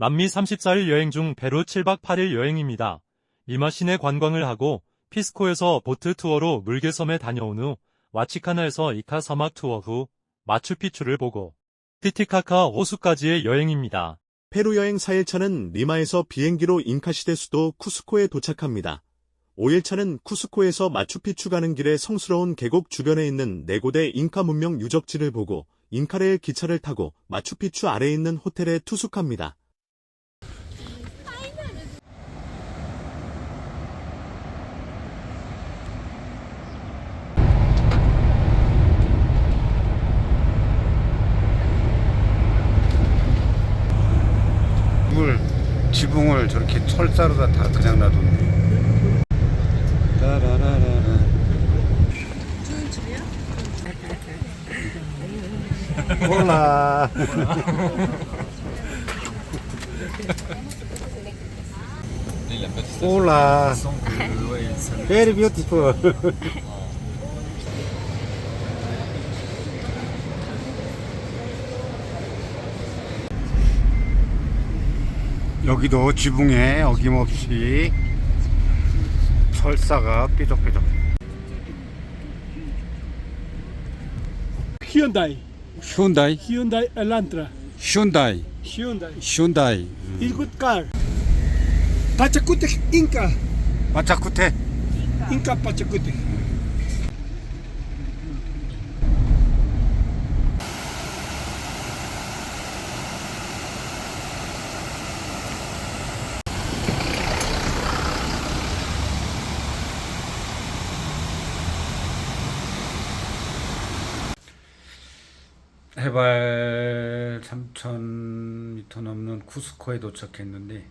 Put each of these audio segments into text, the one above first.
남미 34일 여행 중 페루 7박 8일 여행입니다. 리마 시내 관광을 하고 피스코에서 보트 투어로 물개섬에 다녀온 후 와치카나에서 이카 사막 투어 후 마추픽추를 보고 티티카카 호수까지의 여행입니다. 페루 여행 4일차는 리마에서 비행기로 잉카시대 수도 쿠스코에 도착합니다. 5일차는 쿠스코에서 마추픽추 가는 길에 성스러운 계곡 주변에 있는 네 곳의 잉카 문명 유적지를 보고 잉카레일 기차를 타고 마추픽추 아래에 있는 호텔에 투숙합니다. 물 지붕을 저렇게 철사로 다 다 그냥 놔뒀네. 따라라라라. 홀라. 홀라. Very beautiful. 여기도 지붕에 어김없이 철사가 삐덕삐덕. Hyundai, 휴온다이, Hyundai Elantra, 휴온다이, Hyundai. 휴온다이. It's good car. Pachacutec Inca, 마차쿠테. Inca Pachacutec. 해발 3,000m 넘는 쿠스코에 도착했는데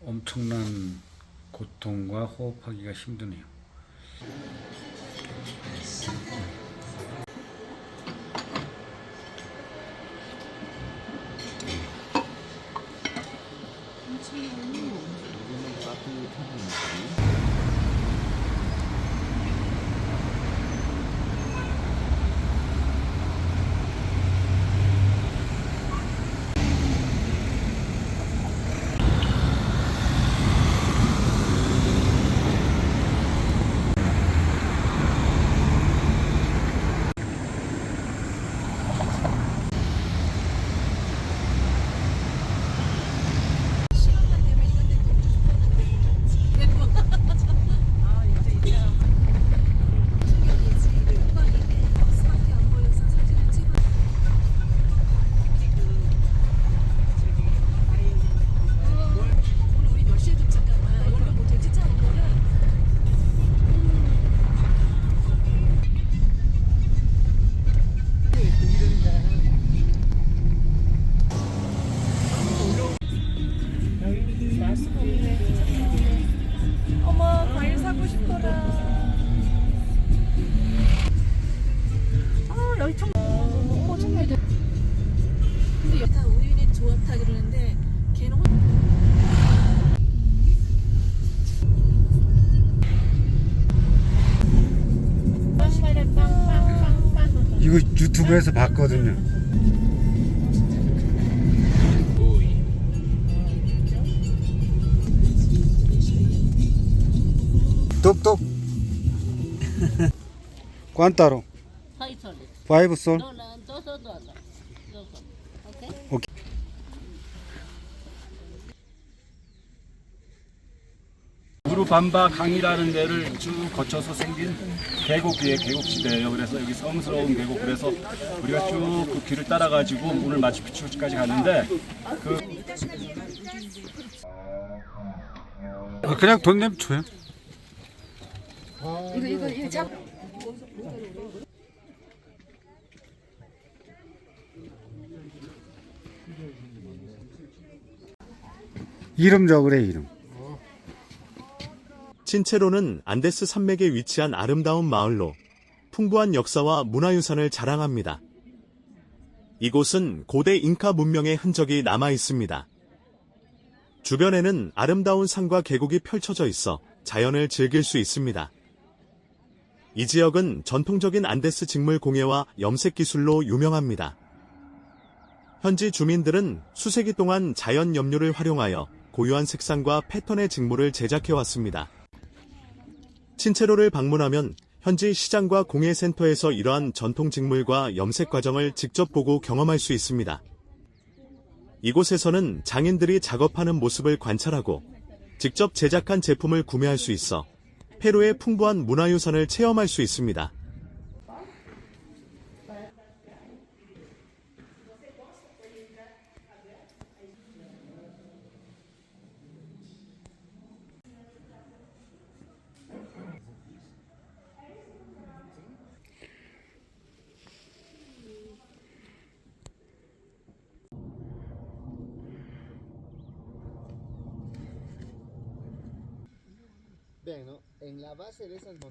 엄청난 고통과 호흡하기가 힘드네요. 유튜브에서 봤거든요. 똑똑. Sol. No, no, 우루밤바 강이라는 데를 쭉 거쳐서 생긴 계곡이에요. 계곡지대예요. 그래서 여기 성스러운 계곡. 그래서 우리가 쭉 그 길을 따라가지고 오늘 마추픽추까지 갔는데 아, 그냥 돈 내면 줘요. 이름 적으래 이름. 친체로는 안데스 산맥에 위치한 아름다운 마을로 풍부한 역사와 문화유산을 자랑합니다. 이곳은 고대 잉카 문명의 흔적이 남아 있습니다. 주변에는 아름다운 산과 계곡이 펼쳐져 있어 자연을 즐길 수 있습니다. 이 지역은 전통적인 안데스 직물 공예와 염색 기술로 유명합니다. 현지 주민들은 수세기 동안 자연 염료를 활용하여 고유한 색상과 패턴의 직물을 제작해 왔습니다. 친체로를 방문하면 현지 시장과 공예센터에서 이러한 전통 직물과 염색 과정을 직접 보고 경험할 수 있습니다. 이곳에서는 장인들이 작업하는 모습을 관찰하고 직접 제작한 제품을 구매할 수 있어 페루의 풍부한 문화유산을 체험할 수 있습니다.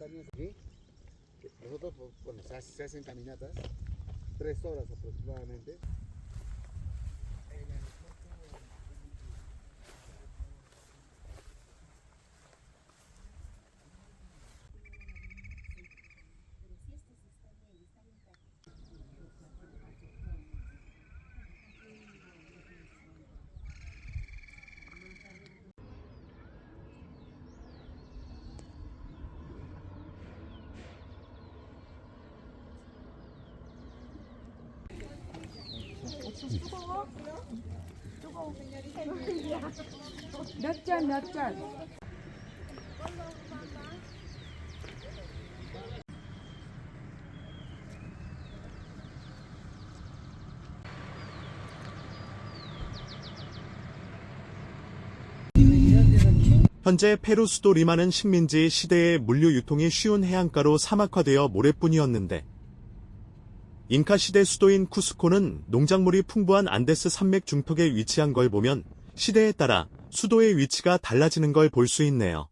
Montañas aquí, nosotros, pues, bueno, se, hace- se hacen caminatas, tres horas aproximadamente. 몇 잔, 몇 잔? 현재 페루 수도 리마는 식민지 시대의 물류 유통이 쉬운 해안가로 사막화되어 모래뿐이었는데 잉카 시대 수도인 쿠스코는 농작물이 풍부한 안데스 산맥 중턱에 위치한 걸 보면 시대에 따라 수도의 위치가 달라지는 걸 볼 수 있네요.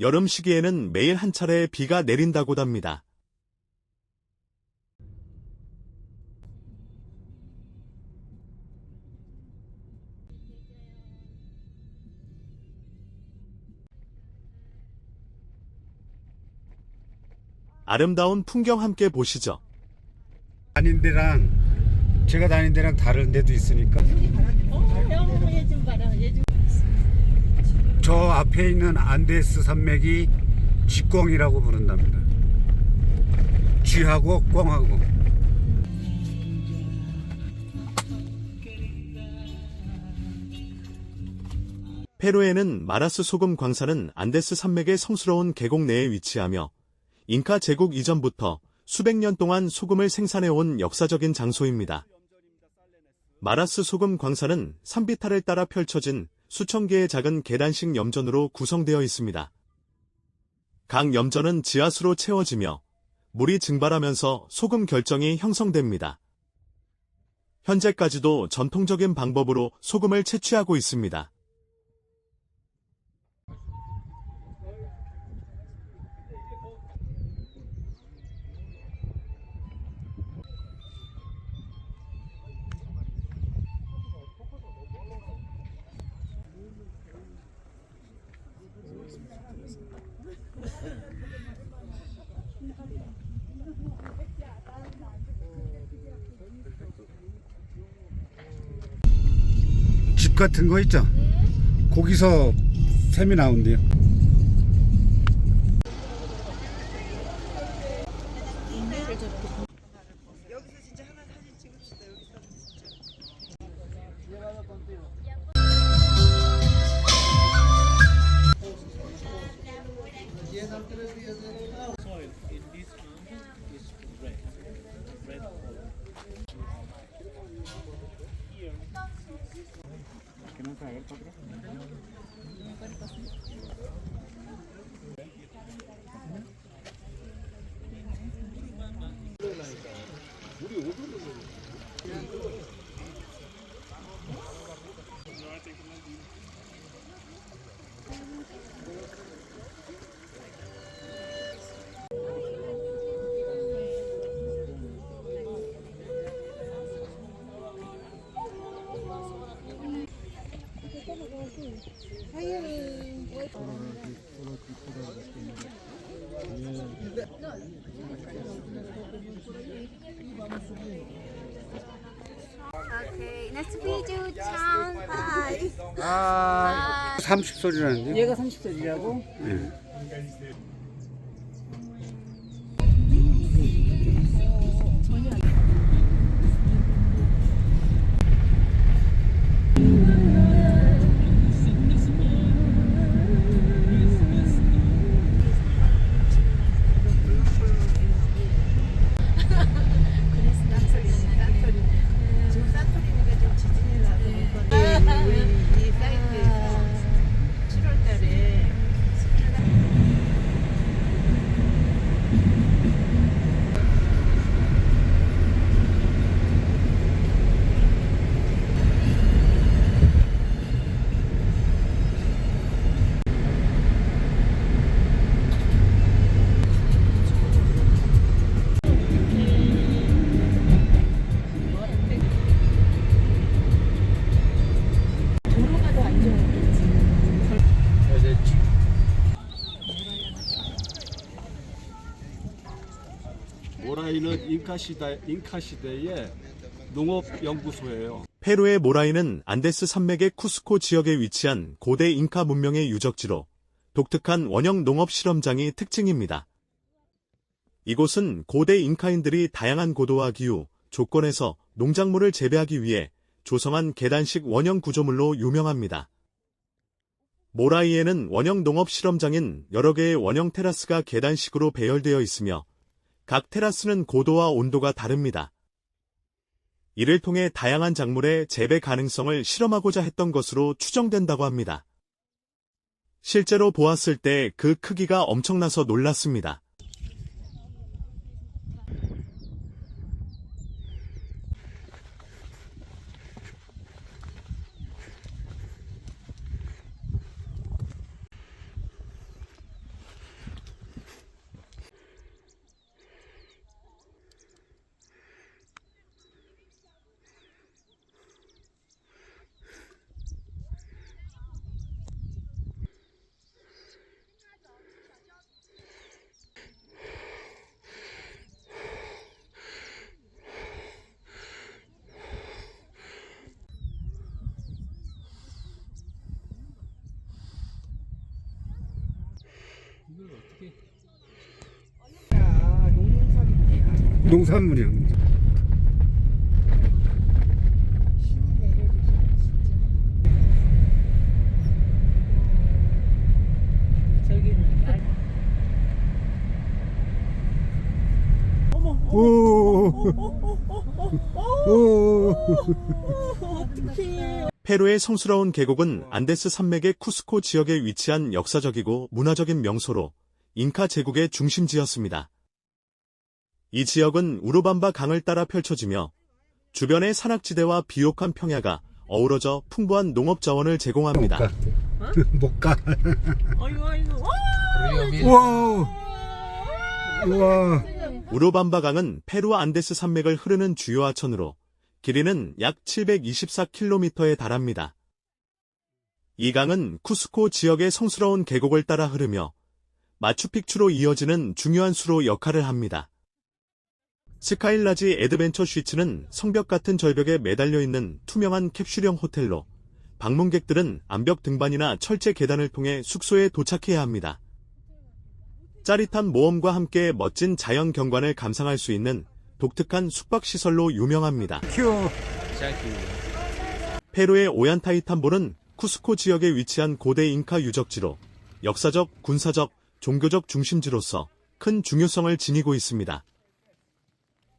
여름 시기에는 매일 한 차례 비가 내린다고 합니다. 아름다운 풍경 함께 보시죠. 다닌 데랑 제가 다닌 데랑 다른 데도 있으니까. 저 앞에 있는 안데스 산맥이 쥐꽝이라고 부른답니다. 쥐하고 꽝하고 페루에는 마라스 소금 광산은 안데스 산맥의 성스러운 계곡 내에 위치하며 잉카 제국 이전부터 수백 년 동안 소금을 생산해온 역사적인 장소입니다. 마라스 소금 광산은 산비탈을 따라 펼쳐진 수천 개의 작은 계단식 염전으로 구성되어 있습니다. 각 염전은 지하수로 채워지며 물이 증발하면서 소금 결정이 형성됩니다. 현재까지도 전통적인 방법으로 소금을 채취하고 있습니다. 같은 거 있죠? 거기서 샘이 나온대요. 아, 30 소리라는데? 얘가 30살이라고? 그 잉카 시대 잉카 시대의 농업 연구소예요. 페루의 모라이는 안데스 산맥의 쿠스코 지역에 위치한 고대 잉카 문명의 유적지로 독특한 원형 농업 실험장이 특징입니다. 이곳은 고대 잉카인들이 다양한 고도와 기후, 조건에서 농작물을 재배하기 위해 조성한 계단식 원형 구조물로 유명합니다. 모라이에는 원형 농업 실험장인 여러 개의 원형 테라스가 계단식으로 배열되어 있으며 각 테라스는 고도와 온도가 다릅니다. 이를 통해 다양한 작물의 재배 가능성을 실험하고자 했던 것으로 추정된다고 합니다. 실제로 보았을 때 그 크기가 엄청나서 놀랐습니다. 오, 페루의 성스러운 계곡은 안데스 산맥의 쿠스코 지역에 위치한 역사적이고 문화적인 명소로 잉카 제국의 중심지였습니다. 이 지역은 우르밤바 강을 따라 펼쳐지며 주변의 산악지대와 비옥한 평야가 어우러져 풍부한 농업 자원을 못 제공합니다. 가. 못 가. 아이고 아이고 우와, 우와. 우르밤바 강은 페루 안데스 산맥을 흐르는 주요 하천으로 길이는 약 724km에 달합니다. 이 강은 쿠스코 지역의 성스러운 계곡을 따라 흐르며 마추픽추로 이어지는 중요한 수로 역할을 합니다. 스카일라지 애드벤처 쉬츠는 성벽 같은 절벽에 매달려 있는 투명한 캡슐형 호텔로 방문객들은 암벽 등반이나 철제 계단을 통해 숙소에 도착해야 합니다. 짜릿한 모험과 함께 멋진 자연 경관을 감상할 수 있는 독특한 숙박시설로 유명합니다. 큐. 페루의 오얀타이탄볼은 쿠스코 지역에 위치한 고대 잉카 유적지로 역사적, 군사적, 종교적 중심지로서 큰 중요성을 지니고 있습니다.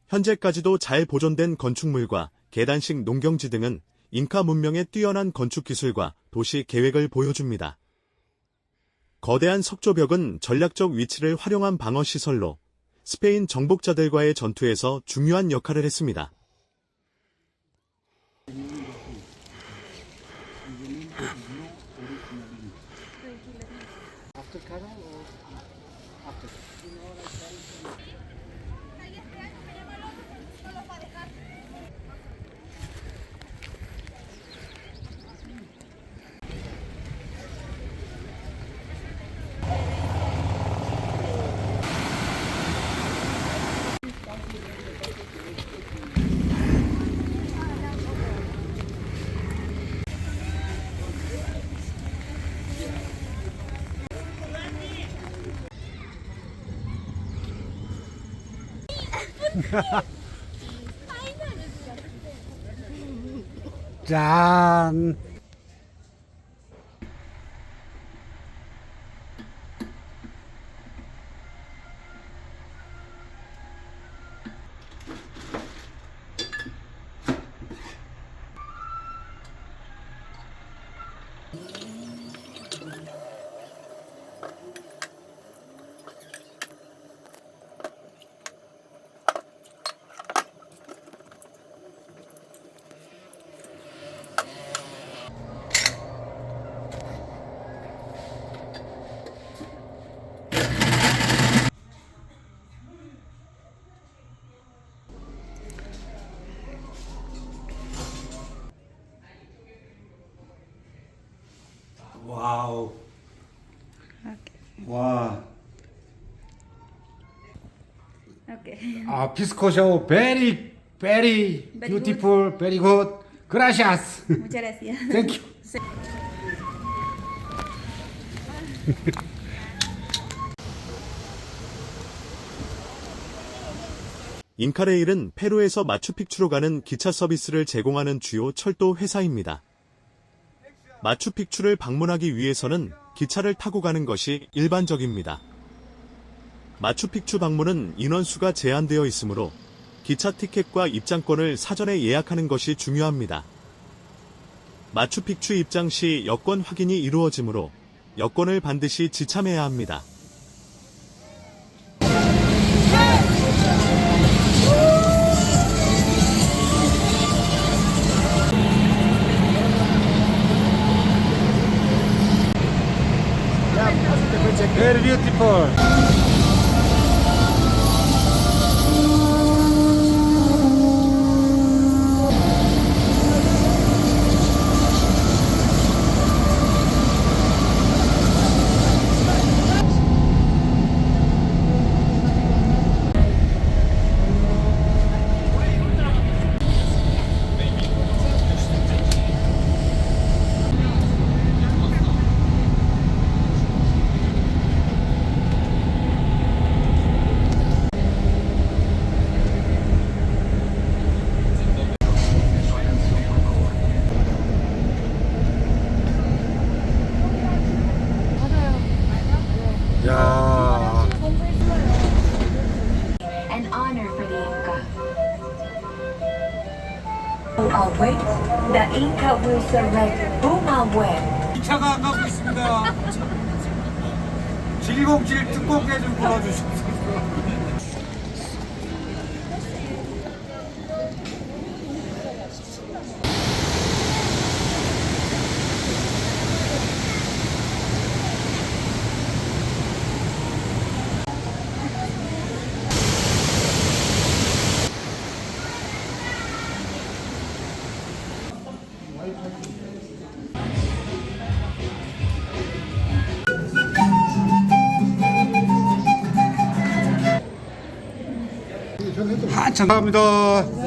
현재까지도 잘 보존된 건축물과 계단식 농경지 등은 잉카 문명의 뛰어난 건축 기술과 도시 계획을 보여줍니다. 거대한 석조벽은 전략적 위치를 활용한 방어 시설로 스페인 정복자들과의 전투에서 중요한 역할을 했습니다. 짠. 와우. 와. Okay. 아, 비스코쇼 very very beautiful, very good. Gracias. Muchas gracias. Thank you. 인카레일은 페루에서 마추픽추로 가는 기차 서비스를 제공하는 주요 철도 회사입니다. 마추픽추를 방문하기 위해서는 기차를 타고 가는 것이 일반적입니다. 마추픽추 방문은 인원수가 제한되어 있으므로 기차 티켓과 입장권을 사전에 예약하는 것이 중요합니다. 마추픽추 입장 시 여권 확인이 이루어지므로 여권을 반드시 지참해야 합니다. Beautiful. 기차가 안 가고 있습니다. 707 특공대 좀 불러주십시오. 감사합니다.